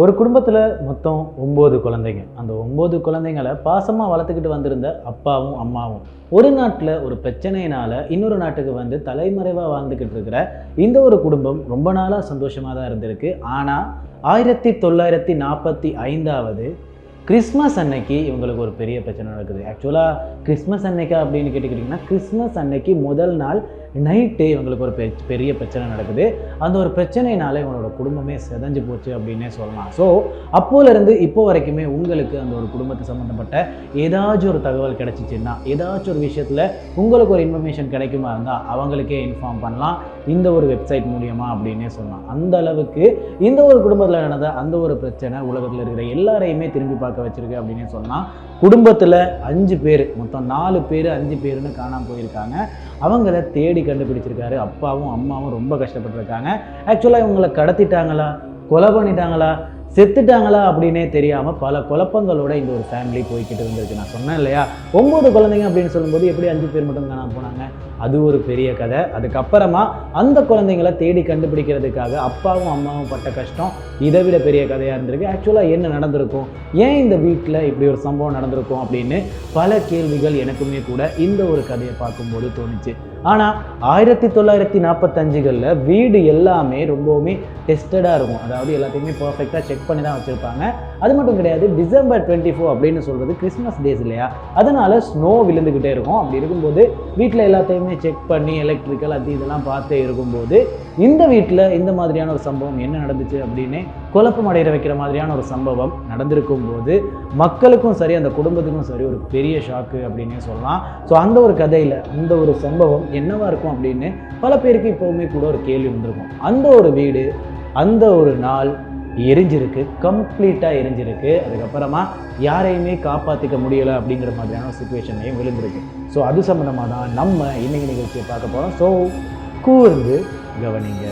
ஒரு குடும்பத்தில் மொத்தம் ஒம்பது குழந்தைங்க. அந்த ஒம்பது குழந்தைங்களை பாசமாக வளர்த்துக்கிட்டு வந்திருந்த அப்பாவும் அம்மாவும். ஒரு நாட்டில் ஒரு பிரச்சனையினால் இன்னொரு நாட்டுக்கு வந்து தலைமறைவாக வாழ்ந்துக்கிட்டு இருக்கிற இந்த ஒரு குடும்பம் ரொம்ப நாளாக சந்தோஷமாக தான் இருந்திருக்கு. ஆனால் ஆயிரத்தி தொள்ளாயிரத்தி நாற்பத்தி ஐந்தாவது கிறிஸ்மஸ் அன்னைக்கு இவங்களுக்கு ஒரு பெரிய பிரச்சனை நடக்குது. ஆக்சுவலாக கிறிஸ்மஸ் அன்னைக்கா அப்படின்னு கேட்டுக்கிட்டிங்கன்னா கிறிஸ்மஸ் அன்னைக்கு முதல் நாள் நைட்டு இவங்களுக்கு ஒரு பெ- பெரிய பிரச்சனை நடக்குது. அந்த ஒரு பிரச்சனையினால இவங்களோட குடும்பமே செதஞ்சு போச்சு அப்படின்னே சொல்லலாம். ஸோ அப்போலேருந்து இப்போ வரைக்குமே உங்களுக்கு அந்த ஒரு குடும்பத்தை சம்மந்தப்பட்ட ஏதாச்சும் ஒரு தகவல் கிடச்சிச்சின்னா ஏதாச்சும் ஒரு விஷயத்தில் உங்களுக்கு ஒரு இன்ஃபர்மேஷன் கிடைக்குமா இருந்தால் அவங்களுக்கே இன்ஃபார்ம் பண்ணலாம். இந்த ஒரு வெப்சைட் மூலியமா அப்படின்னே சொல்லலாம். அந்த அளவுக்கு இந்த ஒரு குடும்பத்தில் நடந்த அந்த ஒரு பிரச்சனை உலகத்தில் இருக்கிற எல்லாரையுமே திரும்பி பார்க்க வச்சிருக்கு அப்படின்னே சொல்லலாம். குடும்பத்தில் அஞ்சு பேர் மொத்தம் நாலு பேர் அஞ்சு பேருன்னு காணாமல் போயிருக்காங்க. அவங்கள தேடி கண்டுபிடிச்சிருக்காரு. அப்பாவும் அம்மாவும் ரொம்ப கஷ்டப்பட்டிருக்காங்க. ஆக்சுவலாக இவங்களை கடத்திட்டாங்களா? கொலை பண்ணிட்டாங்களா? செத்துட்டாங்களா அப்படின்னே தெரியாமல் பல குழப்பங்களோட இந்த ஒரு ஃபேமிலி போய்கிட்டு இருந்திருக்கு நான் சொன்னேன் இல்லையா? ஒம்பது குழந்தைங்க அப்படின்னு சொல்லும்போது எப்படி அஞ்சு பேர் மட்டும் தான் போனாங்க? அது ஒரு பெரிய கதை. அதுக்கப்புறமா அந்த குழந்தைங்களை தேடி கண்டுபிடிக்கிறதுக்காக அப்பாவும் அம்மாவும் பட்ட கஷ்டம் இதை விட பெரிய கதையாக இருந்திருக்கு. ஆக்சுவலாக என்ன நடந்திருக்கும்? ஏன் இந்த வீட்டில் இப்படி ஒரு சம்பவம் நடந்திருக்கும் அப்படின்னு பல கேள்விகள் எனக்குமே கூட இந்த ஒரு கதையை பார்க்கும்போது தோணுச்சு. ஆனால் ஆயிரத்தி தொள்ளாயிரத்தி நாற்பத்தஞ்சுகளில் வீடு எல்லாமே ரொம்பவுமே டெஸ்டடாக இருக்கும். அதாவது எல்லாத்தையுமே பர்ஃபெக்டாக செக் பண்ணி தான் வச்சுருப்பாங்க. அது மட்டும் கிடையாது டிசம்பர் டுவெண்ட்டி ஃபோர் அப்படின்னு சொல்கிறது கிறிஸ்மஸ் டேஸ் இல்லையா? அதனால் ஸ்னோ விழுந்துக்கிட்டே இருக்கும். அப்படி இருக்கும்போது வீட்டில் எல்லாத்தையுமே செக் பண்ணி எலக்ட்ரிக்கல் அது இதெல்லாம் பார்த்து இருக்கும்போது இந்த வீட்டில் இந்த மாதிரியான ஒரு சம்பவம் என்ன நடந்துச்சு அப்படின்னு குழப்பம் அடைகிற வைக்கிற மாதிரியான ஒரு சம்பவம் நடந்திருக்கும் போது மக்களுக்கும் சரி அந்த குடும்பத்துக்கும் சரி ஒரு பெரிய ஷாக்கு அப்படின்னே சொல்லலாம். ஸோ அந்த ஒரு கதையில் அந்த ஒரு சம்பவம் என்னவா இருக்கும் அப்படின்னு பல பேருக்கு இப்போவுமே கூட ஒரு கேள்வி வந்திருக்கும். அந்த ஒரு வீடு அந்த ஒரு நாள் எரிஞ்சிருக்கு கம்ப்ளீட்டாக எரிஞ்சிருக்கு. அதுக்கப்புறமா யாரையுமே காப்பாற்றிக்க முடியலை அப்படிங்கிற மாதிரியான சுச்சுவேஷனையும் சுச்சுவேஷன்லையும் விழுந்திருக்கு. ஸோ அது சம்மந்தமாக தான் நம்ம இன்னைக்கு நிகழ்ச்சியை பார்க்க போகிறோம் ஸோ கூர்ந்து கவனிங்க.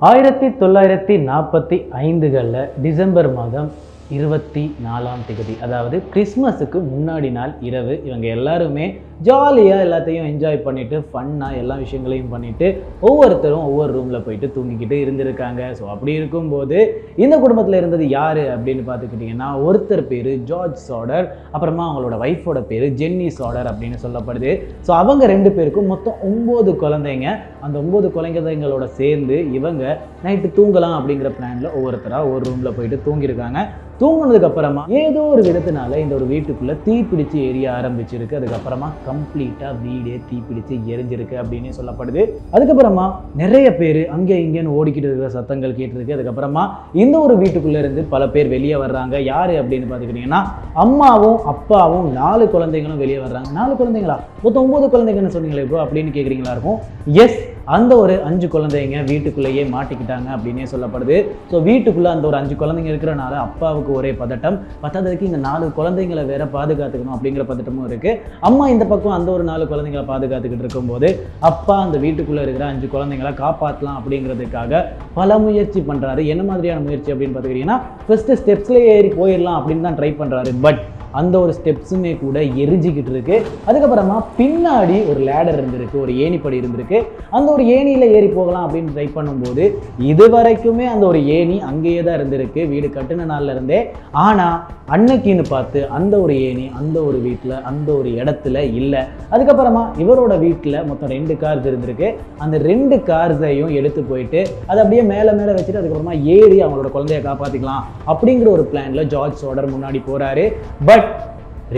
ஆயிரத்தி தொள்ளாயிரத்தி நாற்பத்தி ஐந்துகளில் டிசம்பர் மாதம் இருபத்தி நாலாம் தேதி அதாவது கிறிஸ்மஸுக்கு முன்னாடி நாள் இரவு. இவங்க எல்லாருமே ஜாலியாக எல்லாத்தையும் என்ஜாய் பண்ணிவிட்டு ஃபன்னாக எல்லா விஷயங்களையும் பண்ணிவிட்டு ஒவ்வொருத்தரும் ஒவ்வொரு ரூமில் போயிட்டு தூங்கிக்கிட்டு இருந்திருக்காங்க. ஸோ அப்படி இருக்கும்போது இந்த குடும்பத்தில் இருந்தது யார் அப்படின்னு பார்த்துக்கிட்டிங்கன்னா ஒருத்தர் பேர் ஜார்ஜ் சாடர் அப்புறமா அவங்களோட ஒய்ஃபோட பேர் ஜென்னி சாடர் அப்படின்னு சொல்லப்படுது. ஸோ அவங்க ரெண்டு பேருக்கும் மொத்தம் ஒம்பது குழந்தைங்க. அந்த ஒம்பது குழந்தைங்களோட சேர்ந்து இவங்க நைட்டு தூங்கலாம் அப்படிங்கிற பிளானில் ஒவ்வொருத்தராக ஒரு ரூமில் போயிட்டு தூங்கியிருக்காங்க. தூங்கினதுக்கு அப்புறமா ஏதோ ஒரு விதத்தினால இந்த ஒரு வீட்டுக்குள்ள தீ பிடிச்சு எரிய ஆரம்பிச்சிருக்கு. அதுக்கப்புறமா கம்ப்ளீட்டா வீடே தீ பிடிச்சு எரிஞ்சிருக்கு அப்படின்னு சொல்லப்படுது. அதுக்கப்புறமா நிறைய பேர் அங்கே இங்கேன்னு ஓடிக்கிட்டு இருக்கிற சத்தங்கள் கேட்டிருக்கு. அதுக்கப்புறமா இந்த ஒரு வீட்டுக்குள்ள இருந்து பல பேர் வெளியே வர்றாங்க. யாரு அப்படின்னு பாத்துக்கிட்டீங்கன்னா அம்மாவும் அப்பாவும் நாலு குழந்தைங்களும் வெளியே வர்றாங்க. நாலு குழந்தைங்களா? மொத்தம் ஒன்பது குழந்தைங்கன்னு சொன்னீங்களே ப்ரோ அப்படின்னு கேட்குறீங்களா இருக்கும்? எஸ் அந்த ஒரு அஞ்சு குழந்தைங்க வீட்டுக்குள்ளேயே மாட்டிக்கிட்டாங்க அப்படின்னே சொல்லப்படுது. ஸோ வீட்டுக்குள்ளே அந்த ஒரு அஞ்சு குழந்தைங்க இருக்கிறனால அப்பாவுக்கு ஒரே பதட்டம். பத்தாததுக்கு இந்த நாலு குழந்தைங்களை வேற பாதுகாத்துக்கணும் அப்படிங்கிற பதட்டமும் இருக்கு. அம்மா இந்த பக்கம் அந்த ஒரு நாலு குழந்தைங்களை பாதுகாத்துக்கிட்டு இருக்கும்போது அப்பா அந்த வீட்டுக்குள்ளே இருக்கிற அஞ்சு குழந்தைங்களை காப்பாற்றலாம் அப்படிங்கிறதுக்காக பல முயற்சி பண்ணுறாரு என்ன மாதிரியான முயற்சி அப்படின்னு பார்த்துக்கிட்டிங்கன்னா ஃபஸ்ட்டு ஸ்டெப்ஸ்லேயே ஏறி போயிடலாம் அப்படின்னு தான் ட்ரை பண்ணுறாரு பட் அந்த ஒரு ஸ்டெப்ஸுமே கூட எரிஞ்சிக்கிட்டு இருக்கு. அதுக்கப்புறமா பின்னாடி ஒரு லேடர் இருந்திருக்கு ஒரு ஏணிப்படி இருந்திருக்கு. அந்த ஒரு ஏணியில் ஏறி போகலாம் அப்படின்னு ட்ரை பண்ணும்போது இது வரைக்குமே அந்த ஒரு ஏணி அங்கேயே தான் இருந்திருக்கு வீடு கட்டின நாள்ல இருந்தே. ஆனால் அன்னைக்குன்னு பார்த்து அந்த ஒரு ஏணி அந்த ஒரு வீட்டில் அந்த ஒரு இடத்துல இல்லை. அதுக்கப்புறமா இவரோட வீட்டில் மொத்தம் ரெண்டு கார்ஸ் இருந்திருக்கு. அந்த ரெண்டு கார்ஸையும் எடுத்து போயிட்டு அதை அப்படியே மேலே மேலே வச்சுட்டு அதுக்கப்புறமா ஏறி அவங்களோட குழந்தைய காப்பாற்றிக்கலாம் அப்படிங்கிற ஒரு பிளானில் ஜார்ஜ் சோடர் முன்னாடி போகிறாரு பட்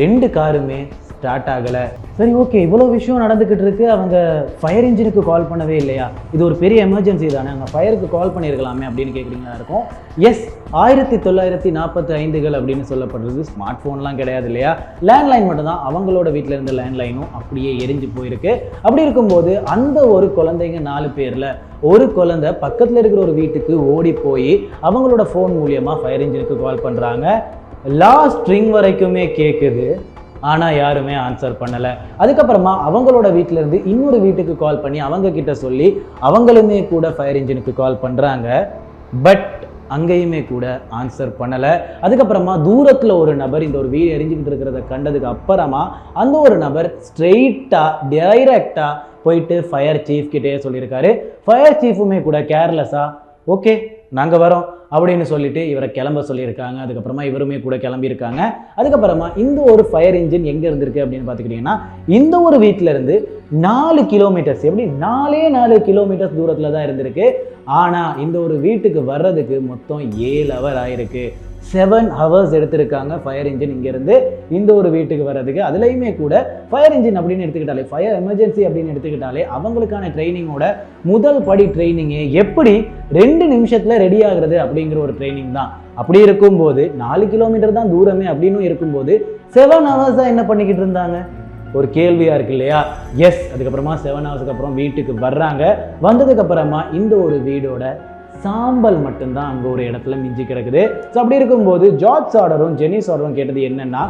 ரெண்டு காருமே ஸ்டார்ட் ஆகலை. சரி ஓகே இவ்வளோ விஷயம் நடந்துக்கிட்டு இருக்கு. அவங்க ஃபயர் இன்ஜினுக்கு கால் பண்ணவே இல்லையா? இது ஒரு பெரிய எமர்ஜென்சி தானே. அவங்க ஃபயருக்கு கால் பண்ணியிருக்கலாமே அப்படின்னு கேட்குறீங்களா இருக்கும். எஸ் ஆயிரத்தி தொள்ளாயிரத்தி நாற்பத்தி ஐந்துகள் அப்படின்னு சொல்லப்படுறது ஸ்மார்ட் ஃபோன்லாம் கிடையாது இல்லையா? லேண்ட்லைன் மட்டும்தான். அவங்களோட வீட்டில் இருந்த லேண்ட்லைனும் அப்படியே எரிஞ்சு போயிருக்கு. அப்படி இருக்கும்போது அந்த ஒரு குழந்தைங்க நாலு பேரில் ஒரு குழந்தை பக்கத்தில் இருக்கிற ஒரு வீட்டுக்கு ஓடி போய் அவங்களோட ஃபோன் மூலியமாக ஃபயர் இன்ஜினுக்கு கால் பண்ணுறாங்க லாஸ்ட் ஸ்ட்ரிங் வரைக்குமே கேட்குது ஆனால் யாருமே ஆன்சர் பண்ணலை. அதுக்கப்புறமா அவங்களோட வீட்டிலேருந்து இருந்து இன்னொரு வீட்டுக்கு கால் பண்ணி அவங்க கிட்ட சொல்லி அவங்களுமே கூட ஃபயர் இன்ஜினுக்கு கால் பண்ணுறாங்க பட் அங்கேயுமே கூட ஆன்சர் பண்ணலை. அதுக்கப்புறமா தூரத்தில் ஒரு நபர் இந்த ஒரு வீடு எரிஞ்சுக்கிட்டு இருக்கிறத கண்டதுக்கு அப்புறமா அந்த ஒரு நபர் ஸ்ட்ரெயிட்டாக டைரக்டாக போயிட்டு ஃபயர் சீஃப் கிட்டே சொல்லியிருக்காரு. ஃபயர் சீஃபுமே கூட கேர்லெஸ்ஸாக ஓகே நாங்கள் வரோம் அப்படின்னு சொல்லிட்டு இவரை கிளம்ப சொல்லியிருக்காங்க. அதுக்கப்புறமா இவருமே கூட கிளம்பியிருக்காங்க. அதுக்கப்புறமா இந்த ஒரு ஃபயர் இன்ஜின் எங்கே இருந்திருக்கு அப்படின்னு பார்த்துக்கிட்டிங்கன்னா இந்த ஒரு வீட்டிலேருந்து நாலு கிலோமீட்டர்ஸ் எப்படி நாலே நாலு கிலோமீட்டர்ஸ் தூரத்தில் தான் இருந்திருக்கு. ஆனால் இந்த ஒரு வீட்டுக்கு வர்றதுக்கு மொத்தம் ஏழு ஹவர் ஆயிருக்கு. செவன் ஹவர்ஸ் எடுத்திருக்காங்க ஃபயர் இன்ஜின் இங்கேருந்து இந்த ஒரு வீட்டுக்கு வர்றதுக்கு. அதுலேயுமே கூட ஃபயர் இன்ஜின் அப்படின்னு எடுத்துக்கிட்டாலே ஃபயர் எமர்ஜென்சி அப்படின்னு எடுத்துக்கிட்டாலே அவங்களுக்கான ட்ரைனிங்கோட முதல் படி ட்ரைனிங்கே எப்படி ரெண்டு நிமிஷத்தில் ரெடி ஆகுறது அப்படிங்கிற ஒரு ட்ரைனிங் தான். அப்படி இருக்கும்போது நாலு கிலோமீட்டர் தான் தூரமே அப்படின்னு இருக்கும்போது செவன் ஹவர்ஸ் தான் என்ன பண்ணிக்கிட்டு இருந்தாங்க? ஒரு கேள்வியாக இருக்கு இல்லையா? எஸ் அதுக்கப்புறமா செவன் ஹவர்ஸ்க்கு அப்புறம் வீட்டுக்கு வர்றாங்க. வந்ததுக்கப்புறமா இந்த ஒரு வீடோட சாம்பல் மட்டும்தான் அங்கே ஒரு இடத்துல மிஞ்சி கிடக்குது. ஸோ அப்படி இருக்கும்போது ஜார்ஜ் ஆர்டரும் ஜெனிஸ் ஆர்டரும் கேட்டது என்னன்னா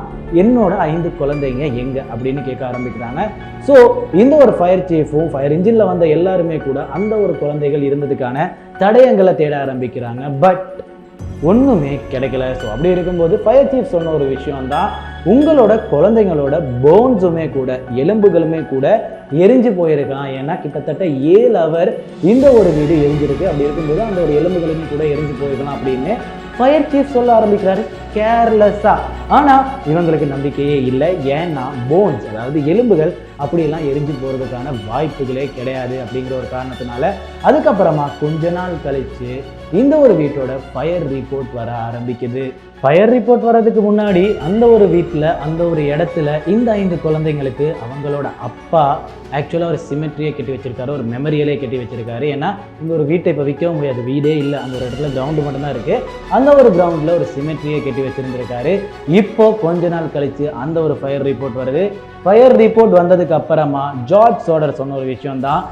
என்னோட ஐந்து குழந்தைங்க எங்கே? அப்படின்னு கேட்க ஆரம்பிக்கிறாங்க. ஸோ இந்த ஒரு ஃபயர் சீஃபும் ஃபயர் இன்ஜினில் வந்த எல்லாருமே கூட அந்த ஒரு குழந்தைகள் இருந்ததுக்கான தடயங்களை தேட ஆரம்பிக்கிறாங்க. பட் ஒன்றுமே கிடைக்கல. ஸோ அப்படி இருக்கும்போது ஃபயர் சீஃப் சொன்ன ஒரு விஷயம் தான் உங்களோட குழந்தைங்களோட போன்ஸுமே கூட எலும்புகளுமே கூட எரிஞ்சு போயிருக்கலாம். ஏன்னா கிட்டத்தட்ட ஏழு அவர் இந்த ஒரு வீடு எரிஞ்சிருக்கு. அப்படி இருக்கும்போது அந்த ஒரு எலும்புகளுமே கூட எரிஞ்சு போயிருக்கலாம் அப்படின்னு ஃபயர் சீஃப் சொல்ல ஆரம்பிக்கிறாரு. கேர்லெஸ்ஸாக ஆனால் இவங்களுக்கு நம்பிக்கையே இல்லை. ஏன்னா போன்ஸ் அதாவது எலும்புகள் அப்படியெல்லாம் எரிஞ்சு போகிறதுக்கான வாய்ப்புகளே கிடையாது அப்படிங்கிற ஒரு காரணத்தினால அதுக்கப்புறமா கொஞ்ச நாள் கழிச்சு இந்த ஒரு வீட்டோட ஃபயர் ரிப்போர்ட் வர ஆரம்பிக்குது. ஃபயர் ரிப்போர்ட் வர்றதுக்கு முன்னாடி அந்த ஒரு வீட்டில் அந்த ஒரு இடத்துல இந்த ஐந்து குழந்தைங்களுக்கு அவங்களோட அப்பா ஆக்சுவலாக ஒரு சிமெட்ரியை கட்டி வச்சிருக்காரு. ஒரு மெமரியலே கட்டி வச்சிருக்காரு. ஏன்னா இந்த ஒரு வீட்டை இப்போ விற்கவும் முடியாது. வீடே இல்லை. அந்த ஒரு இடத்துல கிரவுண்டு மட்டும்தான் இருக்குது அந்த ஒரு கிரவுண்டில் ஒரு சிமெட்ரியை கட்டி வச்சுருந்துருக்காரு. இப்போ கொஞ்ச நாள் கழிச்சு அந்த ஒரு ஃபயர் ரிப்போர்ட் வருது. ஃபயர் ரிப்போர்ட் வந்ததுக்கு அப்புறமா ஜார்ஜ் சோடர் சொன்ன ஒரு விஷயம் தான்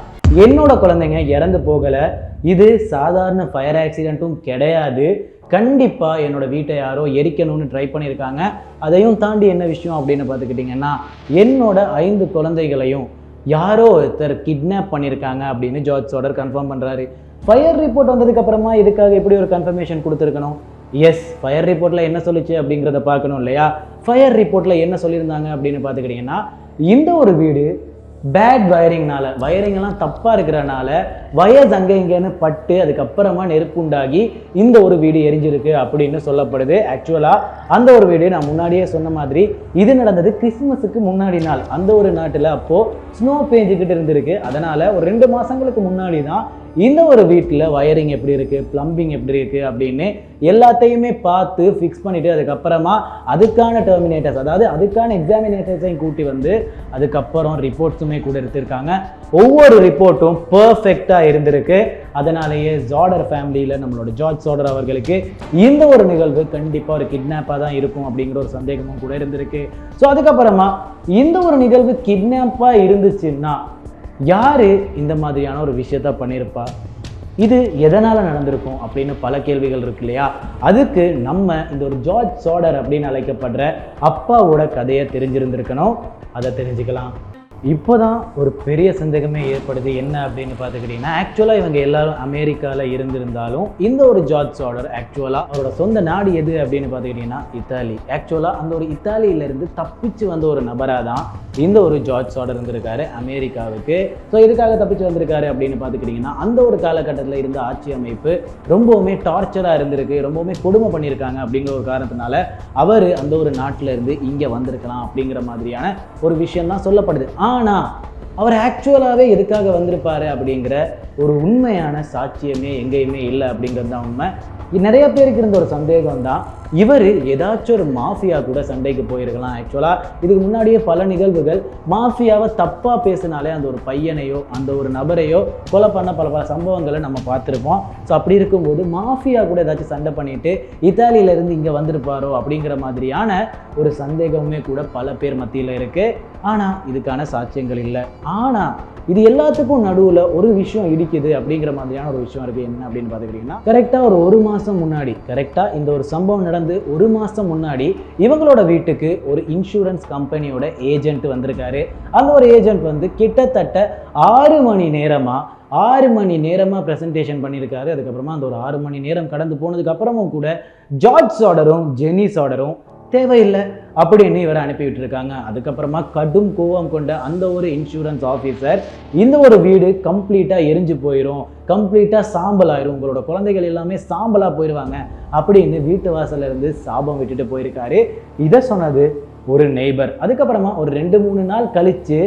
என்னோட குழந்தைங்க இறந்து போகலை. இது சாதாரண ஃபயர் ஆக்சிடென்ட்டும் கிடையாது. கண்டிப்பாக என்னோட வீட்டை யாரோ எரிக்கணும்னு ட்ரை பண்ணியிருக்காங்க. அதையும் தாண்டி என்ன விஷயம் அப்படின்னு பார்த்துக்கிட்டிங்கன்னா என்னோட ஐந்து குழந்தைகளையும் யாரோ ஒருத்தர் கிட்னாப் பண்ணியிருக்காங்க அப்படின்னு ஜார்ஜ் சோடர் கன்ஃபார்ம் பண்ணுறாரு ஃபயர் ரிப்போர்ட் வந்ததுக்கு அப்புறமா இதுக்காக எப்படி ஒரு கன்ஃபர்மேஷன் கொடுத்துருக்கணும்? எஸ் ஃபயர் ரிப்போர்ட்டில் என்ன சொல்லுச்சு அப்படிங்கிறத பார்க்கணும் இல்லையா? ஃபயர் ரிப்போர்ட்டில் என்ன சொல்லியிருந்தாங்க அப்படின்னு பார்த்துக்கிட்டிங்கன்னா இந்த ஒரு வீடு பேட் வயரிங்னால வயரிங்லாம் தப்பாக இருக்கிறனால வயர்ஸ் அங்கே இங்கேன்னு பட்டு அதுக்கப்புறமா நெருப்புண்டாகி இந்த ஒரு வீடு எரிஞ்சிருக்கு அப்படின்னு சொல்லப்படுது. ஆக்சுவலாக அந்த ஒரு வீடு நான் முன்னாடியே சொன்ன மாதிரி இது நடந்தது கிறிஸ்மஸுக்கு முன்னாடி நாள். அந்த ஒரு நாட்டில் அப்போது ஸ்னோ பேஞ்சுக்கிட்டு இருந்திருக்கு. அதனால் ஒரு ரெண்டு மாதங்களுக்கு முன்னாடி தான் இந்த ஒரு வீட்டில் வயரிங் எப்படி இருக்குது ப்ளம்பிங் எப்படி இருக்குது அப்படின்னு எல்லாத்தையுமே பார்த்து ஃபிக்ஸ் பண்ணிவிட்டு அதுக்கப்புறமா அதுக்கான டெர்மினேட்டர்ஸ் அதாவது அதுக்கான எக்ஸாமினேட்டர்ஸையும் கூட்டி வந்து அதுக்கப்புறம் ரிப்போர்ட்ஸுமே கூட எடுத்திருக்காங்க. ஒவ்வொரு ரிப்போர்ட்டும் பர்ஃபெக்டாக இருந்திருக்கு. அதனாலேயே ஜார்டர் ஃபேமிலியில் நம்மளோட ஜார்ஜ் சோடர் அவர்களுக்கு இந்த ஒரு நிகழ்வு கண்டிப்பாக ஒரு கிட்னாப்பாக தான் இருக்கும் அப்படிங்கிற ஒரு சந்தேகமும் கூட இருந்திருக்கு. ஸோ அதுக்கப்புறமா இந்த ஒரு நிகழ்வு கிட்னாப்பாக இருந்துச்சுன்னா யார் இந்த மாதிரியான ஒரு விஷயத்த பண்ணியிருப்பா இது எதனால் நடந்திருக்கும் அப்படின்னு பல கேள்விகள் இருக்கு இல்லையா? அதுக்கு நம்ம இந்த ஒரு ஜார்ஜ் சோடர் அப்படின்னு அழைக்கப்படுற அப்பாவோட கதையை தெரிஞ்சிருந்திருக்கணும். அதை தெரிஞ்சுக்கலாம். இப்போதான் ஒரு பெரிய சந்தேகமே ஏற்படுது. என்ன அப்படின்னு பார்த்துக்கிட்டிங்கன்னா ஆக்சுவலாக இவங்க எல்லாரும் அமெரிக்காவில் இருந்திருந்தாலும் இந்த ஒரு ஜார்ஜ் ஆர்டர் ஆக்சுவலாக அவரோட சொந்த நாடு எது அப்படின்னு பார்த்துக்கிட்டிங்கன்னா இத்தாலி. ஆக்சுவலாக அந்த ஒரு இத்தாலியிலேருந்து தப்பிச்சு வந்த ஒரு நபராக தான் இந்த ஒரு ஜார்ஜ் ஆர்டர் இருந்திருக்காரு அமெரிக்காவுக்கு. ஸோ இதுக்காக தப்பிச்சு வந்திருக்காரு அப்படின்னு பார்த்துக்கிட்டிங்கன்னா அந்த ஒரு காலகட்டத்தில் இருந்த ஆட்சி அமைப்பு ரொம்பவுமே டார்ச்சராக இருந்திருக்கு ரொம்பவுமே கொடுமை பண்ணியிருக்காங்க அப்படிங்கிற ஒரு காரணத்தினால அவர் அந்த ஒரு நாட்டிலேருந்து இங்கே வந்திருக்கலாம் அப்படிங்கிற மாதிரியான ஒரு விஷயம் தான் சொல்லப்படுது. ஆனால் அவர் ஆக்சுவலாகவே எதுக்காக வந்திருப்பாரு அப்படிங்கிற ஒரு உண்மையான சாட்சியமே எங்கேயுமே இல்லை அப்படிங்கிறது தான் உண்மை. நிறைய பேருக்கு இருந்த ஒரு சந்தேகம் தான் இவர் ஏதாச்சும் ஒரு மாஃபியா கூட சண்டைக்கு போயிருக்கலாம் ஆக்சுவலாக இதுக்கு முன்னாடியே பல நிகழ்வுகள். மாஃபியாவை தப்பாக பேசினாலே அந்த ஒரு பையனையோ அந்த ஒரு நபரையோ கொலை பண்ண பல பல சம்பவங்களை நம்ம பார்த்துருப்போம். ஸோ அப்படி இருக்கும்போது மாஃபியா கூட ஏதாச்சும் சண்டை பண்ணிட்டு இத்தாலியிலேருந்து இங்கே வந்திருப்பாரோ? அப்படிங்கிற மாதிரியான ஒரு சந்தேகமுமே கூட பல பேர் மத்தியில் இருக்குது ஆனால் இதுக்கான சாட்சியங்கள் இல்லை. ஆனால் இது எல்லாத்துக்கும் நடுவில் ஒரு விஷயம் இடிக்குது அப்படிங்கிற மாதிரியான ஒரு விஷயம் இருக்குது என்ன அப்படின்னு பார்த்துக்கிட்டிங்கன்னா கரெக்டாக ஒரு ஒரு மாதம் முன்னாடி கரெக்டாக இந்த ஒரு சம்பவம் கடந்து ஒரு மாதம் முன்னாடி இவங்களோட வீட்டுக்கு ஒரு இன்சூரன்ஸ் கம்பெனியோட ஏஜென்ட் வந்திருக்காரு. அந்த ஒரு ஏஜென்ட் வந்து கிட்டத்தட்ட ஆறு மணி நேரமாக ஆறு மணி நேரமாக ப்ரெசன்டேஷன் பண்ணியிருக்காரு. அதுக்கப்புறமா அந்த ஒரு ஆறு மணி நேரம் கடந்து போனதுக்கு அப்புறமும் கூட ஜார்ஜ் ஆர்டரும் ஜெனிஸ் ஆர்டரும் தேவையில்லை அப்படின்னு இவரை அனுப்பி விட்டுருக்காங்க அதுக்கப்புறமா கடும் கோவம் கொண்ட அந்த ஒரு இன்சூரன்ஸ் ஆஃபீஸர் இந்த ஒரு வீடு கம்ப்ளீட்டாக எரிஞ்சு போயிடும் கம்ப்ளீட்டாக சாம்பல் ஆயிரும். உங்களோட குழந்தைகள் எல்லாமே சாம்பலாக போயிடுவாங்க அப்படின்னு வீட்டு வாசல்ல இருந்து சாபம் விட்டுட்டு போயிருக்காரு. இதை சொன்னது ஒரு நெய்பர் அதுக்கப்புறமா ஒரு ரெண்டு மூணு நாள் கழித்து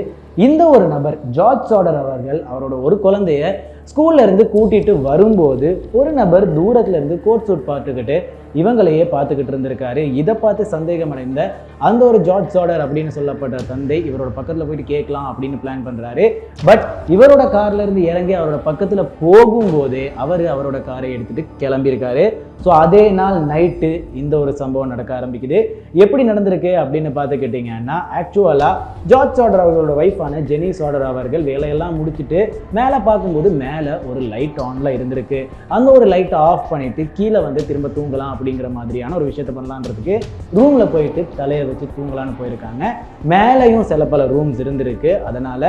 இந்த ஒரு நபர் ஜார்ஜ் சாடர் அவர்கள் அவரோட ஒரு குழந்தைய ஸ்கூல்ல இருந்து கூட்டிட்டு வரும்போது ஒரு நபர் தூரத்துல இருந்து கோட் சூட் பார்த்துக்கிட்டு இவங்களையே பார்த்துக்கிட்டு இருந்திருக்காரு. இதை பார்த்து சந்தேகம் அடைந்த அந்த ஒரு ஜார்ஜ் சாடர் அப்படின்னு சொல்லப்பட்ட தந்தை இவரோட பக்கத்தில் போயிட்டு கேட்கலாம் அப்படின்னு பிளான் பண்ணுறாரு பட் இவரோட கார்ல இருந்து இறங்கி அவரோட பக்கத்தில் போகும்போதே அவர் அவரோட காரை எடுத்துட்டு கிளம்பியிருக்காரு. ஸோ அதே நாள் நைட்டு இந்த ஒரு சம்பவம் நடக்க ஆரம்பிக்குது. எப்படி நடந்திருக்கு அப்படின்னு பார்த்துக்கிட்டிங்கன்னா ஆக்சுவலாக ஜார்ஜ் சாடர் அவர்களோட ஒய்ஃபான ஜெனி சாடர் அவர்கள் வேலையெல்லாம் முடிச்சுட்டு மேலே பார்க்கும்போது மேலே ஒரு லைட் ஆனில் இருந்திருக்கு. அங்கே ஒரு லைட்டை ஆஃப் பண்ணிவிட்டு கீழே வந்து திரும்ப தூங்கலாம் அப்படிங்கிற மாதிரியான ஒரு விஷயத்தை பண்ணலான்றதுக்கு ரூமில் போயிட்டு தலையை வச்சு தூங்கலான்னு போயிருக்காங்க. மேலேயும் சில பல ரூம்ஸ் இருந்திருக்கு. அதனால்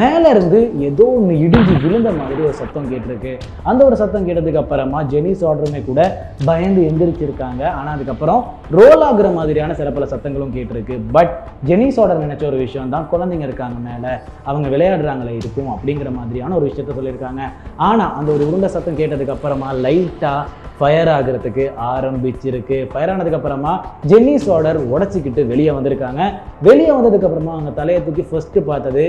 மேலே இருந்து ஏதோ ஒன்று இடிஞ்சு விழுந்த மாதிரி ஒரு சத்தம் கேட்டிருக்கு. அந்த ஒரு சத்தம் கேட்டதுக்கு அப்புறமா ஜெனிஸ் ஆர்டருமே கூட பயந்து எந்திரிச்சிருக்காங்க. ஆனால் அதுக்கப்புறம் ரோல் ஆகுற மாதிரியான சில பல சத்தங்களும் கேட்டிருக்கு. பட் ஜெனிஸ் ஆர்டர் நினைச்ச ஒரு விஷயம் தான் குழந்தைங்க இருக்காங்க மேலே அவங்க விளையாடுறாங்களே இருக்கும் அப்படிங்கிற மாதிரியான ஒரு விஷயத்த சொல்லியிருக்காங்க. ஆனால் அந்த ஒரு உருண்டை சத்தம் கேட்டதுக்கு அப்புறமா லைட்டாக ஃபயர் ஆகிறதுக்கு ஆரம்பிச்சிருக்கு ஃபயர் ஆனதுக்கு அப்புறமா சோடர் உடச்சிக்கிட்டு வெளியே வந்திருக்காங்க. வெளியே வந்ததுக்கு அப்புறமா அவங்க தலையை தூக்கி ஃபர்ஸ்ட் பார்த்தது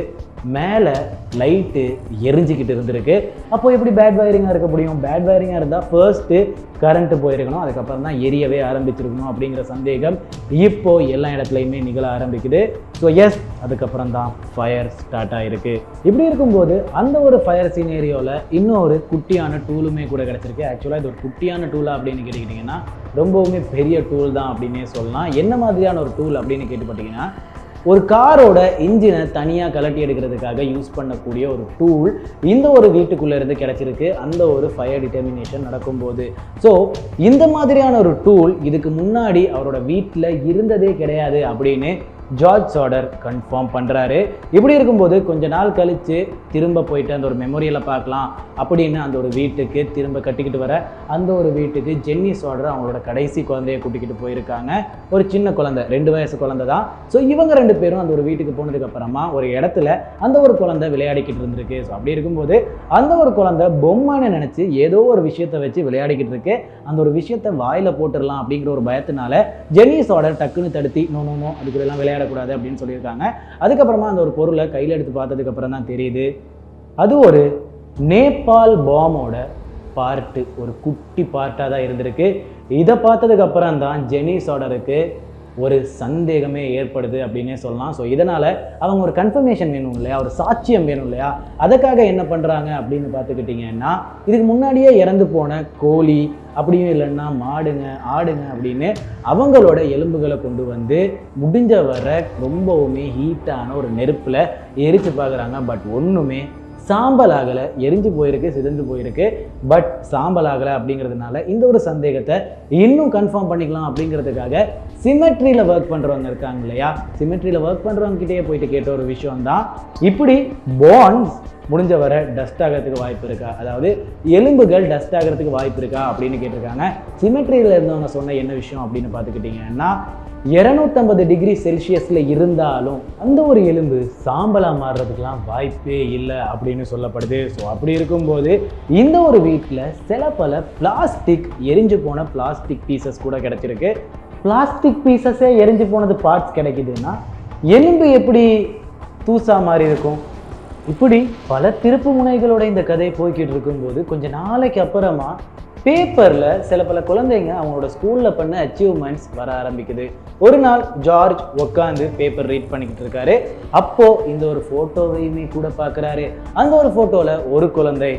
மேலே லைட்டு எரிஞ்சுக்கிட்டு இருந்திருக்கு. அப்போ எப்படி பேட் வயரிங்காக இருக்க முடியும்? பேட் வயரிங்காக இருந்தால் ஃபர்ஸ்ட்டு கரண்ட்டு போயிருக்கணும். அதுக்கப்புறம் தான் எரியவே ஆரம்பிச்சிருக்கணும் அப்படிங்கிற சந்தேகம் இப்போது எல்லா இடத்துலையுமே நிகழ ஆரம்பிக்குது. ஸோ எஸ் அதுக்கப்புறம் தான் ஃபயர் ஸ்டார்ட் ஆகிருக்கு இப்படி இருக்கும்போது அந்த ஒரு ஃபயர் சீனேரியோவில் இன்னொரு குட்டியான டூலுமே கூட கிடச்சிருக்கு. ஆக்சுவலாக இது ஒரு குட்டியான டூலாக அப்படின்னு கேட்டுக்கிட்டிங்கன்னா ரொம்பவுமே பெரிய டூல் தான் அப்படின்னே சொல்லலாம். என்ன மாதிரியான ஒரு டூல் அப்படின்னு கேட்டுப்பட்டிங்கன்னா ஒரு காரோட இன்ஜினை தனியாக கலட்டி எடுக்கிறதுக்காக யூஸ் பண்ணக்கூடிய ஒரு டூல் இந்த ஒரு வீட்டுக்குள்ளே இருந்து கிடச்சிருக்கு. அந்த ஒரு ஃபயர் டிட்டர்மினேஷன் நடக்கும்போது. ஸோ இந்த மாதிரியான ஒரு டூல் இதுக்கு முன்னாடி அவரோட வீட்டில் இருந்ததே கிடையாது அப்படின்னு ஜார்ஜ் சாடர் கன்ஃபார்ம் பண்ணுறாரு இப்படி இருக்கும்போது கொஞ்ச நாள் கழித்து திரும்ப போயிட்டு அந்த ஒரு மெமோரியலை பார்க்கலாம் அப்படின்னு அந்த ஒரு வீட்டுக்கு திரும்ப கட்டிக்கிட்டு வர அந்த ஒரு வீட்டுக்கு ஜென்னி சாடர் அவங்களோட கடைசி குழந்தைய கூட்டிக்கிட்டு போயிருக்காங்க. ஒரு சின்ன குழந்தை ரெண்டு வயசு குழந்தை தான். ஸோ இவங்க ரெண்டு பேரும் அந்த ஒரு வீட்டுக்கு போனதுக்கப்புறமா ஒரு இடத்துல அந்த ஒரு குழந்தை விளையாடிக்கிட்டு இருந்திருக்கு. ஸோ அப்படி இருக்கும்போது அந்த ஒரு குழந்தை பொம்மைன்னு நினச்சி ஏதோ ஒரு விஷயத்தை வச்சு விளையாடிக்கிட்டு இருக்கு. அந்த ஒரு விஷயத்தை வாயில் போட்டுடலாம் அப்படிங்கிற ஒரு பயத்தினால ஜென்னி சாடர் டக்குன்னு தடுத்தி நோ நோ நோ அதுக்குள்ள எல்லாம் விளையாடக்கூடாது அப்படின்னு சொல்லியிருக்காங்க. அதுக்கப்புறமா அந்த ஒரு பொருளை கையில் எடுத்து பார்த்ததுக்கு அப்புறம் தான் தெரியுது. அது ஒரு நேபாள் பாமோட பார்ட்டு ஒரு குட்டி பார்ட்டாக தான் இருந்திருக்கு. இதை பார்த்ததுக்கு அப்புறம் தான் ஜெனிஸ் ஆர்டருக்கு ஒரு சந்தேகமே ஏற்படுது அப்படின்னே சொல்லலாம். ஸோ இதனால் அவங்க ஒரு கன்ஃபர்மேஷன் வேணும் இல்லையா? ஒரு சாட்சியம் வேணும் இல்லையா? அதுக்காக என்ன பண்ணுறாங்க அப்படின்னு பார்த்துக்கிட்டிங்கன்னா இதுக்கு முன்னாடியே இறந்து போன கோழி அப்படியும் இல்லைன்னா மாடுங்க ஆடுங்க அப்படின்னு அவங்களோட எலும்புகளை கொண்டு வந்து முடிஞ்ச வர ரொம்பவுமே ஹீட்டான ஒரு நெருப்பில் எரித்து பார்க்குறாங்க. பட் ஒன்றுமே சாம்பல் ஆகலை எரிஞ்சு போயிருக்கு சிதைஞ்சு போயிருக்கு. பட் சாம்பல் ஆகலை அப்படிங்கிறதுனால இந்த ஒரு சந்தேகத்தை இன்னும் கன்ஃபார்ம் பண்ணிக்கலாம் அப்படிங்கிறதுக்காக சிமெட்ரியில் ஒர்க் பண்ணுறவங்க இருக்காங்க இல்லையா? சிமெட்ரியில் ஒர்க் பண்ணுறவங்க கிட்டேயே போயிட்டு கேட்ட ஒரு விஷயம் தான் இப்படி பாண்ட்ஸ் முடிஞ்ச வரை டஸ்ட் ஆகிறதுக்கு வாய்ப்பு இருக்கா? அதாவது எலும்புகள் டஸ்ட் ஆகிறதுக்கு வாய்ப்பு இருக்கா? அப்படின்னு கேட்டிருக்காங்க. சிமெட்ரியில் இருந்தவங்க சொன்ன என்ன விஷயம் அப்படின்னு பார்த்துக்கிட்டிங்கன்னா இரநூத்தம்பது டிகிரி செல்சியஸில் இருந்தாலும் அந்த ஒரு எலும்பு சாம்பலாக மாறுறதுக்கெலாம் வாய்ப்பே இல்லை அப்படின்னு சொல்லப்படுது. ஸோ அப்படி இருக்கும்போது இந்த ஒரு வீட்டில் சில பல பிளாஸ்டிக் எரிஞ்சு போன பிளாஸ்டிக் பீசஸ் கூட கிடச்சிருக்கு. பிளாஸ்டிக் பீசஸே எரிஞ்சு போனது பார்ட்ஸ் கிடைக்குதுன்னா எலும்பு எப்படி தூசா மாதிரி இருக்கும்? இப்படி பல திருப்பு முனைகளோட இந்த கதையை போய்கிட்டு இருக்கும்போது கொஞ்சம் நாளைக்கு அப்புறமா பேப்பரில் சில பல குழந்தைங்க அவங்களோட ஸ்கூலில் பண்ண அச்சீவ்மெண்ட்ஸ் வர ஆரம்பிக்குது. ஒரு நாள் ஜார்ஜ் உட்காந்து பேப்பர் ரீட் பண்ணிக்கிட்டு இருக்காரு. அப்போது இந்த ஒரு ஃபோட்டோவையுமே கூட பார்க்குறாரு அந்த ஒரு ஃபோட்டோவில் ஒரு குழந்தை.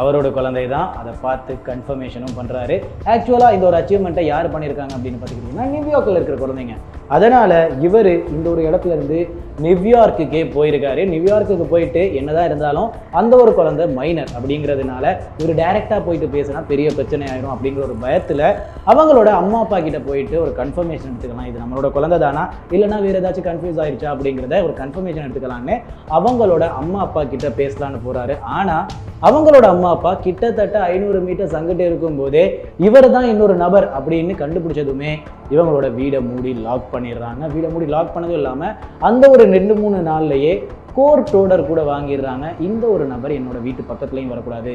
அவரோட குழந்தை தான். அதை பார்த்து கன்ஃபர்மேஷனும் பண்ணுறாரு ஆக்சுவலாக இந்த ஒரு அச்சீவ்மெண்ட்டை யார் பண்ணியிருக்காங்க அப்படின்னு பார்த்துக்கிட்டிங்கன்னா நியூயார்க்கில் இருக்கிற குழந்தைங்க. அதனால் இவர் இந்த ஒரு இடத்துல இருந்து நியூயார்க்குக்கே போயிருக்காரு. நியூயார்க்குக்கு போயிட்டு என்னதான் இருந்தாலும் அந்த ஒரு குழந்தை மைனர் அப்படிங்கிறதுனால இவர் டைரெக்டாக போயிட்டு பேசினா பெரிய பிரச்சனை ஆயிரும் அப்படிங்கிற ஒரு பயத்தில் அவங்களோட அம்மா அப்பா கிட்ட போயிட்டு ஒரு கன்ஃபர்மேஷன் எடுத்துக்கலாம். இது நம்மளோட குழந்தை தானா? இல்லைன்னா வேறு ஏதாச்சும் கன்ஃபியூஸ் ஆயிடுச்சா அப்படிங்கிறத ஒரு கன்ஃபர்மேஷன் எடுத்துக்கலான்னு அவங்களோட அம்மா அப்பா கிட்ட பேசலான்னு போறாரு. ஆனால் அவங்களோட அம்மா அப்பா கிட்டத்தட்ட ஐநூறு மீட்டர் சங்கிட்டு இருக்கும்போதே இவர் தான் இன்னொரு நபர் அப்படின்னு கண்டுபிடிச்சதுமே இவங்களோட வீடை மூடி லாக் பண்ணிடுறாங்க. வீடை மூடி லாக் பண்ணதும் இல்லாமல் அந்த ஒரு ரெண்டு மூணு நாள்லயே கோர்ட் டோடர் கூட வாங்கிடுறாங்க. இந்த ஒரு நபர் என்னோட வீட்டு பக்கத்துலையும் வரக்கூடாது.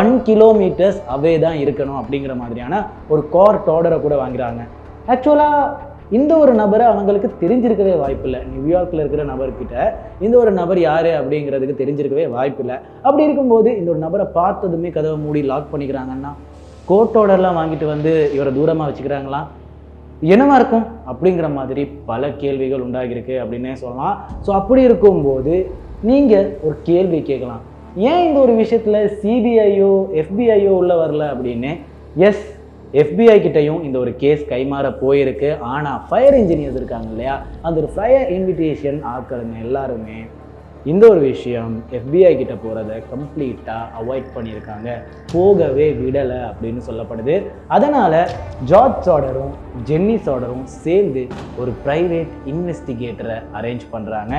ஒன் கிலோமீட்டர்ஸ் அவே தான் இருக்கணும் அப்படிங்கிற மாதிரியான ஒரு கோர் டோடரை கூட வாங்குறாங்க. ஆக்சுவலாக இந்த ஒரு நபரை அவங்களுக்கு தெரிஞ்சிருக்கவே வாய்ப்பில்லை நியூயார்க்கில் இருக்கிற நபர்கிட்ட இந்த ஒரு நபர் யார் அப்படிங்கிறதுக்கு தெரிஞ்சிருக்கவே வாய்ப்பில்லை அப்படி இருக்கும்போது இந்த ஒரு நபரை பார்த்ததுமே கதவை மூடி லாக் பண்ணிக்கிறாங்கன்னா கோர்ட் ஆர்டர்லாம் வாங்கிட்டு வந்து இவரை தூரமாக வச்சுக்கிறாங்களாம் என்னவா இருக்கும்? அப்படிங்கிற மாதிரி பல கேள்விகள் உண்டாகியிருக்கு அப்படின்னே சொல்லலாம். ஸோ அப்படி இருக்கும்போது நீங்கள் ஒரு கேள்வி கேட்கலாம். ஏன் இந்த ஒரு விஷயத்தில் சிபிஐயோ எஃபிஐயோ உள்ள வரல அப்படின்னு? எஸ் எஃபிஐ கிட்டேயும் இந்த ஒரு கேஸ் கைமாற போயிருக்கு. ஆனால் ஃபயர் இன்ஜினியர்ஸ் இருக்காங்க இல்லையா? அந்த ஒரு ஃபயர் இன்விடேஷன் ஆட்களுங்க எல்லாருமே இந்த ஒரு விஷயம் எஃபிஐ கிட்ட போகிறத கம்ப்ளீட்டாக அவாய்ட் பண்ணியிருக்காங்க. போகவே விடலை அப்படின்னு சொல்லப்படுது. அதனால் ஜார்ஜ் சாடரும் ஜென்னி சாடரும் சேர்ந்து ஒரு ப்ரைவேட் இன்வெஸ்டிகேட்டரை அரேஞ்ச் பண்ணுறாங்க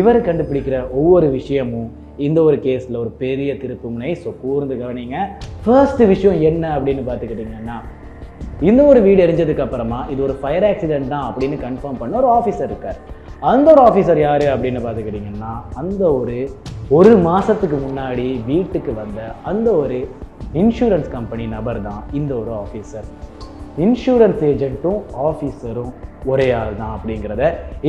இவர் கண்டுபிடிக்கிற ஒவ்வொரு விஷயமும் இந்த ஒரு கேஸில் ஒரு பெரிய திருப்புமுனை. ஸோ கூர்ந்து கவனிங்க. ஃபர்ஸ்ட் விஷயம் என்ன அப்படின்னு பார்த்துக்கிட்டிங்கன்னா இந்த ஒரு வீடு எரிஞ்சதுக்கு அப்புறமா இது ஒரு ஃபயர் ஆக்சிடென்ட் தான் அப்படின்னு கன்ஃபார்ம் பண்ண ஒரு ஆஃபீஸர் இருக்கார். அந்த ஒரு ஆஃபீஸர் யார் அப்படின்னு பார்த்துக்கிட்டிங்கன்னா அந்த ஒரு ஒரு மாதத்துக்கு முன்னாடி வீட்டுக்கு வந்த அந்த ஒரு இன்சூரன்ஸ் கம்பெனி நபர் தான் இந்த ஒரு ஆஃபீஸர் இன்சூரன்ஸ் ஏஜென்ட்டும் ஆஃபீஸரும் ஒரே ஆள் தான் அப்படிங்கிறத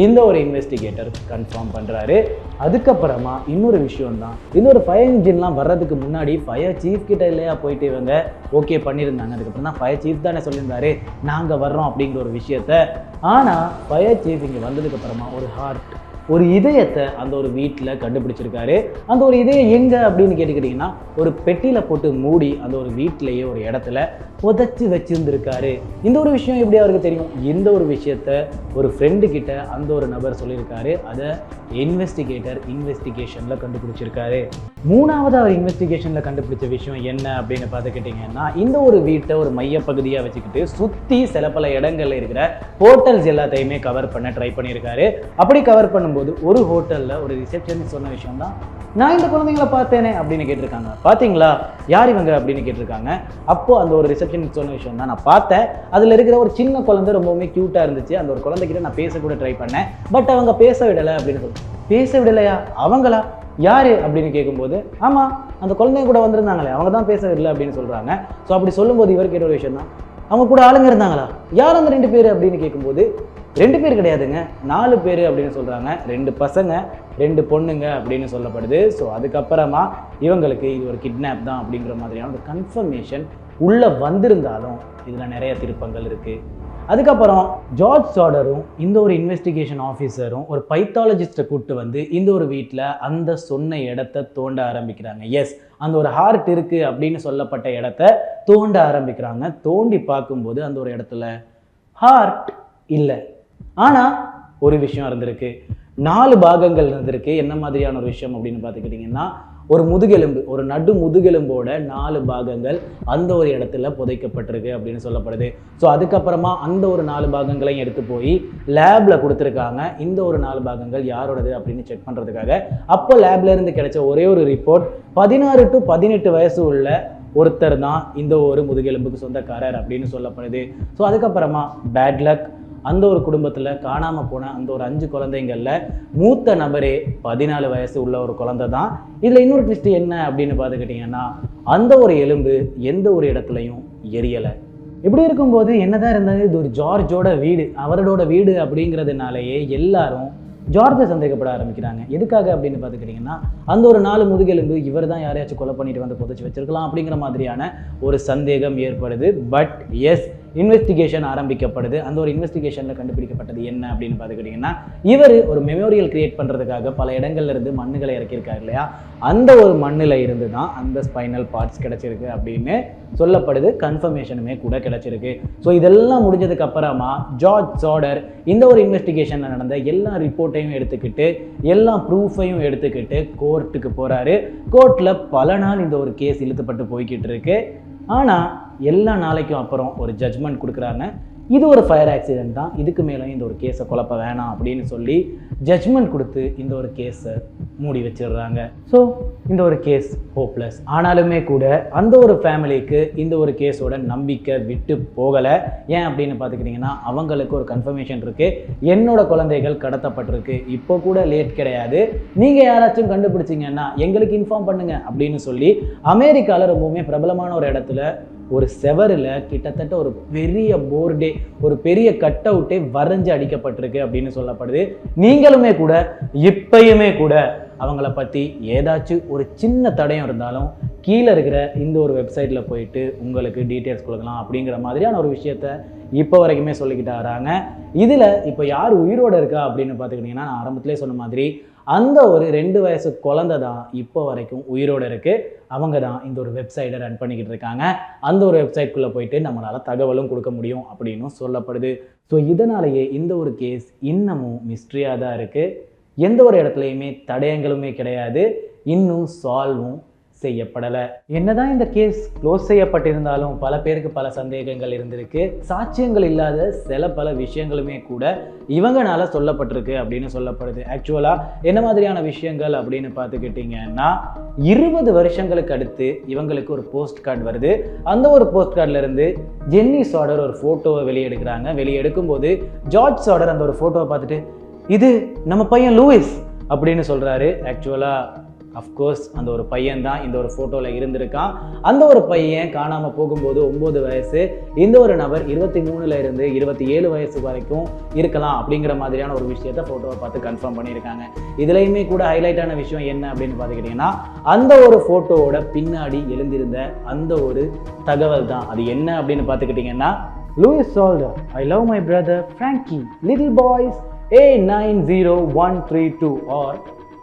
இந்த ஒரு இன்வெஸ்டிகேட்டர் கன்ஃபார்ம் பண்ணுறாரு அதுக்கப்புறமா இன்னொரு விஷயம் தான் இந்த ஒரு ஃபயர் இன்ஜின்லாம் வர்றதுக்கு முன்னாடி ஃபயர் சீஃப் கிட்ட இல்லையா போயிட்டு இவங்க ஓகே பண்ணியிருந்தாங்க. அதுக்கப்புறம் தான் ஃபயர் சீஃப் தானே சொல்லியிருந்தாரு நாங்கள் வர்றோம் அப்படிங்கிற ஒரு விஷயத்த. ஆனால் ஃபயர் சீஃப் இங்கே வந்ததுக்கப்புறமா ஒரு ஹார்ட் ஒரு இதயத்தை அந்த ஒரு வீட்டில் கண்டுபிடிச்சிருக்காரு. அந்த ஒரு இதயம் எங்கே அப்படின்னு கேட்டுக்கிட்டிங்கன்னா ஒரு பெட்டியில் போட்டு மூடி அந்த ஒரு வீட்டிலேயே ஒரு இடத்துல புதைச்சி வச்சிருந்திருக்காரு. இந்த ஒரு விஷயம் எப்படி அவருக்கு தெரியும்? இந்த ஒரு விஷயத்த ஒரு ஃப்ரெண்டு கிட்ட அந்த ஒரு நபர் சொல்லியிருக்காரு. அதை இன்வெஸ்டிகேட்டர் இன்வெஸ்டிகேஷனில் கண்டுபிடிச்சிருக்காரு. மூணாவது அவர் இன்வெஸ்டிகேஷனில் கண்டுபிடிச்ச விஷயம் என்ன அப்படின்னு பார்த்துக்கிட்டிங்கன்னா இந்த ஒரு வீட்டை ஒரு மையப்பகுதியாக வச்சுக்கிட்டு சுற்றி சில பல இடங்கள்ல இருக்கிற ஹோட்டல்ஸ் எல்லாத்தையுமே கவர் பண்ண ட்ரை பண்ணியிருக்காரு. அப்படி கவர் பண்ணும்போது ஒரு ஹோட்டலில் ஒரு ரிசப்ஷனிஸ்ட் சொன்ன விஷயம் தான் நான் இந்த குழந்தைங்களை பார்த்தேனே அப்படின்னு கேட்டிருக்காங்க. பார்த்தீங்களா? யார் இவங்க அப்படின்னு கேட்டிருக்காங்க. அப்போ அந்த ஒரு சொன்ன விஷயம் தான் நான் பார்த்தேன். அதில் இருக்கிற ஒரு சின்ன குழந்தை ரொம்பவுமே க்யூட்டாக இருந்துச்சு. அந்த ஒரு குழந்தைகிட்ட நான் பேசக்கூட ட்ரை பண்ணேன். பட் அவங்க பேச விடலை அப்படின்னு சொல்லி பேச விடலையா? அவங்களா? யார்? அப்படின்னு கேட்கும்போது ஆமாம் அந்த குழந்தைங்க கூட வந்திருந்தாங்களே அவங்க தான் பேச விடல அப்படின்னு சொல்கிறாங்க ஸோ அப்படி சொல்லும்போது இவர் கேட்ட ஒரு விஷயம் தான் அவங்க கூட ஆளுங்க இருந்தாங்களா? யார் அந்த ரெண்டு பேர்? அப்படின்னு கேட்கும்போது ரெண்டு பேர் கிடையாதுங்க. நாலு பேர் அப்படின்னு சொல்கிறாங்க ரெண்டு பசங்க ரெண்டு பொண்ணுங்க அப்படின்னு சொல்லப்படுது. ஸோ அதுக்கப்புறமா இவங்களுக்கு இது ஒரு கிட்னாப் தான் அப்படிங்கிற மாதிரியான ஒரு கன்ஃபர்மேஷன் உள்ளே வந்திருந்தாலும் இதில் நிறைய திருப்பங்கள் இருக்குது அதுக்கப்புறம் ஜார்ஜ் சாடரும் இந்த ஒரு இன்வெஸ்டிகேஷன் ஆஃபீஸரும் ஒரு பைத்தாலஜிஸ்ட்டை கூப்பிட்டு வந்து இந்த ஒரு வீட்டில் அந்த சொன்ன இடத்த தோண்ட ஆரம்பிக்கிறாங்க. எஸ் அந்த ஒரு ஹார்ட் இருக்குது அப்படின்னு சொல்லப்பட்ட இடத்த தோண்ட ஆரம்பிக்கிறாங்க. தோண்டி பார்க்கும்போது அந்த ஒரு இடத்துல ஹார்ட் இல்லை. ஆனால் ஒரு விஷயம் இருந்திருக்கு. நாலு பாகங்கள் இருந்திருக்கு. என்ன மாதிரியான ஒரு விஷயம் அப்படின்னு பார்த்துக்கிட்டிங்கன்னா ஒரு முதுகெலும்பு ஒரு நடு முதுகெலும்போட நாலு பாகங்கள் அந்த ஒரு இடத்துல புதைக்கப்பட்டிருக்கு அப்படின்னு சொல்லப்படுது. ஸோ அதுக்கப்புறமா அந்த ஒரு நாலு பாகங்களையும் எடுத்து போய் லேபில் கொடுத்துருக்காங்க. இந்த ஒரு நாலு பாகங்கள் யாரோடது அப்படின்னு செக் பண்ணுறதுக்காக அப்போ லேப்ல இருந்து கிடைச்ச ஒரே ஒரு ரிப்போர்ட் பதினாறு டு பதினெட்டு வயசு உள்ள ஒருத்தர் தான் இந்த ஒரு முதுகெலும்புக்கு சொந்தக்காரர் அப்படின்னு சொல்லப்படுது. ஸோ அதுக்கப்புறமா பேட் லக் அந்த ஒரு குடும்பத்தில் காணாமல் போன அந்த ஒரு அஞ்சு குழந்தைங்களில் மூத்த நபரே பதினாலு வயசு உள்ள ஒரு குழந்தை தான். இதில் இன்னொரு ட்விஸ்ட் என்ன அப்படின்னு பார்த்துக்கிட்டிங்கன்னா அந்த ஒரு எலும்பு எந்த ஒரு இடத்துலையும் எரியலை. இப்படி இருக்கும்போது என்னதான் இருந்தது இது ஒரு ஜார்ஜோட வீடு அவரோட வீடு அப்படிங்கிறதுனாலேயே எல்லாரும் ஜார்ஜை சந்தேகப்பட ஆரம்பிக்கிறாங்க. எதுக்காக அப்படின்னு பார்த்துக்கிட்டிங்கன்னா அந்த ஒரு நாலு முதுகெலும்பு இவர் தான் யாரையாச்சும் கொலை பண்ணிட்டு வந்து புதைச்சி வச்சிருக்கலாம் அப்படிங்கிற மாதிரியான ஒரு சந்தேகம் ஏற்படுது. பட் எஸ் இன்வெஸ்டிகேஷன் ஆரம்பிக்கப்படுது. அந்த ஒரு இன்வெஸ்டிகேஷனில் கண்டுபிடிக்கப்பட்டது என்ன அப்படின்னு பார்த்துக்கிட்டிங்கன்னா இவர் ஒரு மெமோரியல் கிரியேட் பண்ணுறதுக்காக பல இடங்கள்ல இருந்து மண்ணுகளை இறக்கியிருக்காரு இல்லையா? அந்த ஒரு மண்ணில் இருந்து தான் அந்த ஸ்பைனல் பார்ட்ஸ் கிடச்சிருக்கு அப்படின்னு சொல்லப்படுது. கன்ஃபர்மேஷனுமே கூட கிடச்சிருக்கு. ஸோ இதெல்லாம் முடிஞ்சதுக்கு அப்புறமா ஜார்ஜ் சாடர் இந்த ஒரு இன்வெஸ்டிகேஷனில் நடந்த எல்லா ரிப்போர்ட்டையும் எடுத்துக்கிட்டு எல்லா ப்ரூஃபையும் எடுத்துக்கிட்டு கோர்ட்டுக்கு போகிறாரு கோர்ட்டில் பல நாள் இந்த ஒரு கேஸ் இழுத்துப்பட்டு போய்கிட்டு இருக்கு. ஆனால் எல்லா நாளைக்கும் அப்புறம் ஒரு ஜட்ஜ்மெண்ட் கொடுக்குறாருன்னு இது ஒரு ஃபயர் ஆக்சிடென்ட் தான். இதுக்கு மேலே இந்த ஒரு கேஸை குழப்ப வேணாம் அப்படின்னு சொல்லி ஜட்ஜ்மெண்ட் கொடுத்து இந்த ஒரு கேஸை மூடி வச்சிடுறாங்க. ஸோ இந்த ஒரு கேஸ் ஹோப்லெஸ் ஆனாலுமே கூட அந்த ஒரு ஃபேமிலிக்கு இந்த ஒரு கேஸோட நம்பிக்கை விட்டு போகலை. ஏன் அப்படின்னு பார்த்துக்கிட்டிங்கன்னா அவங்களுக்கு ஒரு கன்ஃபர்மேஷன் இருக்குது என்னோட குழந்தைகள் கடத்தப்பட்டிருக்கு. இப்போ கூட லேட் கிடையாது. நீங்கள் யாராச்சும் கண்டுபிடிச்சிங்கன்னா எங்களுக்கு இன்ஃபார்ம் பண்ணுங்கள் அப்படின்னு சொல்லி அமெரிக்காவில் ரொம்பவுமே பிரபலமான ஒரு இடத்துல ஒரு செவரில் கிட்டத்தட்ட ஒரு பெரிய போர்டே ஒரு பெரிய கட் அவுட்டே வரைஞ்சு அடிக்கப்பட்டிருக்கு அப்படின்னு சொல்லப்படுது. நீங்களுமே கூட இப்பயுமே கூட அவங்கள பற்றி ஏதாச்சும் ஒரு சின்ன தடயம் இருந்தாலும் கீழே இருக்கிற இந்த ஒரு வெப்சைட்டில் போயிட்டு உங்களுக்கு டீட்டெயில்ஸ் கொடுக்கலாம் அப்படிங்கிற மாதிரியான ஒரு விஷயத்த இப்போ வரைக்குமே சொல்லிக்கிட்டு வராங்க. இதில் இப்போ யார் உயிரோடு இருக்கா அப்படின்னு பார்த்துக்கிட்டிங்கன்னா நான் ஆரம்பத்திலே சொன்ன மாதிரி அந்த ஒரு ரெண்டு வயசு குழந்தை தான் இப்போ வரைக்கும் உயிரோடு இருக்குது அவங்க தான் இந்த ஒரு வெப்சைட்டை ரன் பண்ணிக்கிட்டு இருக்காங்க. அந்த ஒரு வெப்சைட்குள்ளே போயிட்டு நம்மளால் தகவலும் கொடுக்க முடியும் அப்படின்னும் சொல்லப்படுது. ஸோ இதனாலேயே இந்த ஒரு கேஸ் இன்னமும் மிஸ்ட்ரியாக தான் இருக்குது எந்த ஒரு இடத்துலையுமே தடயங்களுமே கிடையாது. இன்னும் சால்வும் செய்யப்படலை. என்னதான் இந்த கேஸ் க்ளோஸ் செய்யப்பட்டிருந்தாலும் பல பேருக்கு பல சந்தேகங்கள் இருந்திருக்கு. சாட்சியங்கள் இல்லாத சில பல விஷயங்களுமே கூட இவங்கனால சொல்லப்பட்டிருக்கு அப்படின்னு சொல்லப்படுது. ஆக்சுவலாக என்ன மாதிரியான விஷயங்கள் அப்படின்னு பார்த்துக்கிட்டிங்கன்னா இருபது வருஷங்களுக்கு அடுத்து இவங்களுக்கு ஒரு போஸ்ட் கார்டு வருது. அந்த ஒரு போஸ்ட் கார்டில் இருந்து ஜென்னி சாடர் ஒரு ஃபோட்டோவை வெளியெடுக்கிறாங்க. வெளியெடுக்கும் போது ஜார்ஜ் சாடர் அந்த ஒரு ஃபோட்டோவை பார்த்துட்டு இது நம்ம பையன் லூயிஸ் அப்படின்னு சொல்கிறாரு ஆக்சுவலாக அஃப்கோர்ஸ் அந்த ஒரு பையன் தான் இந்த ஒரு ஃபோட்டோவில் இருந்திருக்கான். அந்த ஒரு பையன் காணாமல் போகும்போது ஒம்பது வயசு இந்த ஒரு நபர் இருபத்தி மூணுல இருந்து இருபத்தி ஏழு வயசு வரைக்கும் இருக்கலாம் அப்படிங்கிற மாதிரியான ஒரு விஷயத்த ஃபோட்டோவை பார்த்து கன்ஃபார்ம் பண்ணியிருக்காங்க. இதுலையுமே கூட ஹைலைட்டான விஷயம் என்ன அப்படின்னு பார்த்துக்கிட்டிங்கன்னா அந்த ஒரு ஃபோட்டோவோட பின்னாடி எழுந்திருந்த அந்த ஒரு தகவல் தான். அது என்ன அப்படின்னு பார்த்துக்கிட்டிங்கன்னா Louis Salter I love my brother Frankie little boys A nine zero one three two R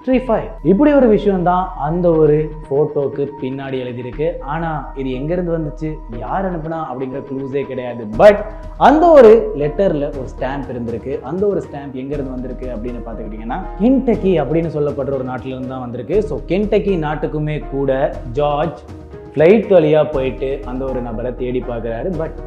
three five இப்படி ஒரு விஷயம் தான் அந்த ஒரு ஃபோட்டோக்கு பின்னாடி எழுதியிருக்கு. ஆனால் இது எங்கேருந்து வந்துச்சு? யார் அனுப்புனா அப்படிங்கிற க்ளூஸே கிடையாது. பட் அந்த ஒரு லெட்டரில் ஒரு ஸ்டாம்ப் இருந்திருக்கு. அந்த ஒரு ஸ்டாம்ப் எங்கேருந்து வந்திருக்கு அப்படின்னு பார்த்துக்கிட்டிங்கன்னா கின்டக்கி அப்படின்னு சொல்லப்படுற ஒரு நாட்டிலிருந்து தான் வந்திருக்கு. ஸோ கென்டக்கி நாட்டுக்குமே கூட ஜார்ஜ் ஃப்ளைட் வழியாக போயிட்டு அந்த ஒரு நபரை தேடி பார்க்குறாரு. பட்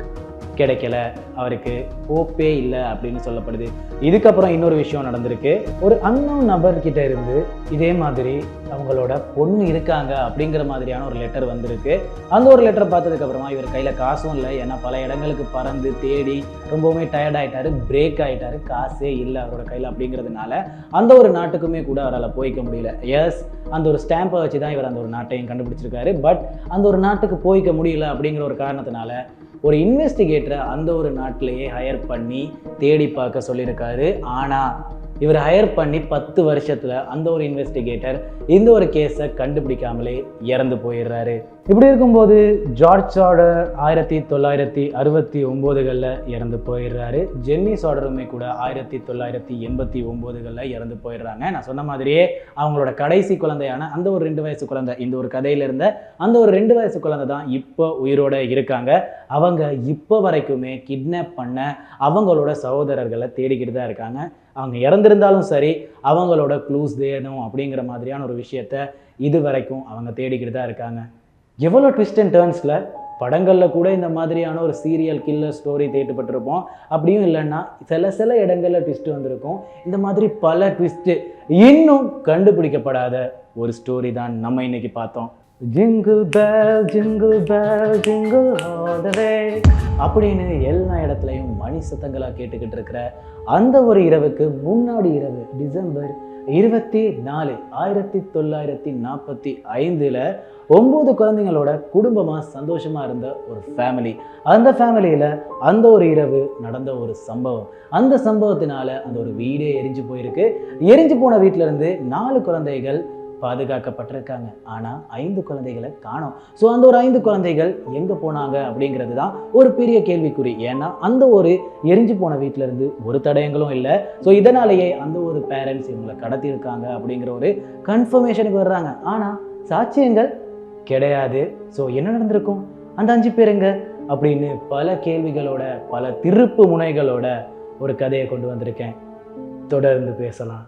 கிடைக்கல அவருக்கு ஹோப்பே இல்லை அப்படின்னு சொல்லப்படுது. இதுக்கப்புறம் இன்னொரு விஷயம் நடந்திருக்கு. ஒரு அன்னோன் நபர்கிட்ட இருந்து இதே மாதிரி அவங்களோட பொண்ணு இருக்காங்க அப்படிங்கிற மாதிரியான ஒரு லெட்டர் வந்திருக்கு. அந்த ஒரு லெட்டர் பார்த்ததுக்கப்புறமா இவர் கையில் காசும் இல்லை. ஏன்னா பல இடங்களுக்கு பறந்து தேடி ரொம்பவுமே டயர்ட் ஆயிட்டாரு பிரேக் ஆகிட்டாரு காசே இல்லை அவரோட கையில் அப்படிங்கிறதுனால. அந்த ஒரு நாட்டுக்குமே கூட அவரால் போய்க்க முடியல. எஸ் அந்த ஒரு ஸ்டாம்பை வச்சு தான் இவர் அந்த ஒரு நாட்டையும் கண்டுபிடிச்சிருக்காரு. பட் அந்த ஒரு நாட்டுக்கு போய்க்க முடியல அப்படிங்கிற ஒரு காரணத்தினால ஒரு இன்வெஸ்டிகேட்டரை அந்த ஒரு நாட்டிலேயே ஹையர் பண்ணி தேடி பார்க்க சொல்லியிருக்காரு. ஆனால் இவர் ஹையர் பண்ணி பத்து வருஷத்தில் அந்த ஒரு இன்வெஸ்டிகேட்டர் இந்த ஒரு கேஸை கண்டுபிடிக்காமலே இறந்து போயிடுறாரு. இப்படி இருக்கும்போது ஜார்ஜ் சாடர் ஆயிரத்தி தொள்ளாயிரத்தி அறுபத்தி ஒம்போதுகளில் இறந்து போயிடுறாரு. ஜென்னி சாடருமே கூட ஆயிரத்தி தொள்ளாயிரத்தி எண்பத்தி ஒம்போதுகளில் இறந்து போயிடுறாங்க. நான் சொன்ன மாதிரியே அவங்களோட கடைசி குழந்தையான அந்த ஒரு ரெண்டு வயசு குழந்தை இந்த ஒரு கதையில இருந்த அந்த ஒரு ரெண்டு வயசு குழந்தை தான் இப்போ உயிரோட இருக்காங்க. அவங்க இப்போ வரைக்குமே கிட்னாப் பண்ண அவங்களோட சகோதரர்களை தேடிக்கிட்டு தான் இருக்காங்க. அவங்க இறந்திருந்தாலும் சரி அவங்களோட க்ளூஸ் தேடணும் அப்படிங்கிற மாதிரியான ஒரு விஷயத்த இது வரைக்கும் அவங்க தேடிக்கிட்டு தான் இருக்காங்க. எவ்வளோ ட்விஸ்ட் அண்ட் டேர்ன்ஸில் படங்களில் கூட இந்த மாதிரியான ஒரு சீரியல் கில்லர் ஸ்டோரி தேட்டுப்பட்டிருப்போம் அப்படியும் இல்லைன்னா சில சில இடங்களில் ட்விஸ்ட் வந்திருக்கும். இந்த மாதிரி பல ட்விஸ்ட்டு இன்னும் கண்டுபிடிக்கப்படாத ஒரு ஸ்டோரி தான் நம்ம இன்னைக்கு பார்த்தோம். ஜிங்கு பேல் ஜிங்கு பேல் ஜிங்கு அப்படின்னு எல்லா இடத்துலையும் மணி சத்தங்களாக கேட்டுக்கிட்டு இருக்கிற அந்த ஒரு இரவுக்கு முன்னாடி இரவு டிசம்பர் இருபத்தி நாலு ஆயிரத்தி தொள்ளாயிரத்தி நாற்பத்தி ஐந்தில் ஒம்பது குழந்தைங்களோட குடும்பமாக சந்தோஷமாக இருந்த ஒரு ஃபேமிலி அந்த ஃபேமிலியில் அந்த ஒரு இரவு நடந்த ஒரு சம்பவம். அந்த சம்பவத்தினால அந்த ஒரு வீடே எரிஞ்சு போயிருக்கு. எரிஞ்சு போன வீட்டிலேருந்து நாலு குழந்தைகள் பாதுகாக்கப்பட்டிருக்காங்க. ஆனால் ஐந்து குழந்தைகளை காணோம். ஸோ அந்த ஒரு ஐந்து குழந்தைகள் எங்கே போனாங்க அப்படிங்கிறது தான் ஒரு பெரிய கேள்விக்குறி. ஏன்னா அந்த ஒரு எரிஞ்சு போன வீட்டிலேருந்து ஒரு தடயங்களும் இல்லை. ஸோ இதனாலேயே அந்த ஒரு பேரண்ட்ஸ் இவங்களை கடத்தியிருக்காங்க அப்படிங்கிற ஒரு கன்ஃபர்மேஷனுக்கு வர்றாங்க. ஆனால் சாட்சியங்கள் கிடையாது. ஸோ என்ன நடந்திருக்கும்? அந்த அஞ்சு பேருங்க அப்படின்னு பல கேள்விகளோட பல திருப்பு முனைகளோட ஒரு கதையை கொண்டு வந்திருக்கேன். தொடர்ந்து பேசலாம்.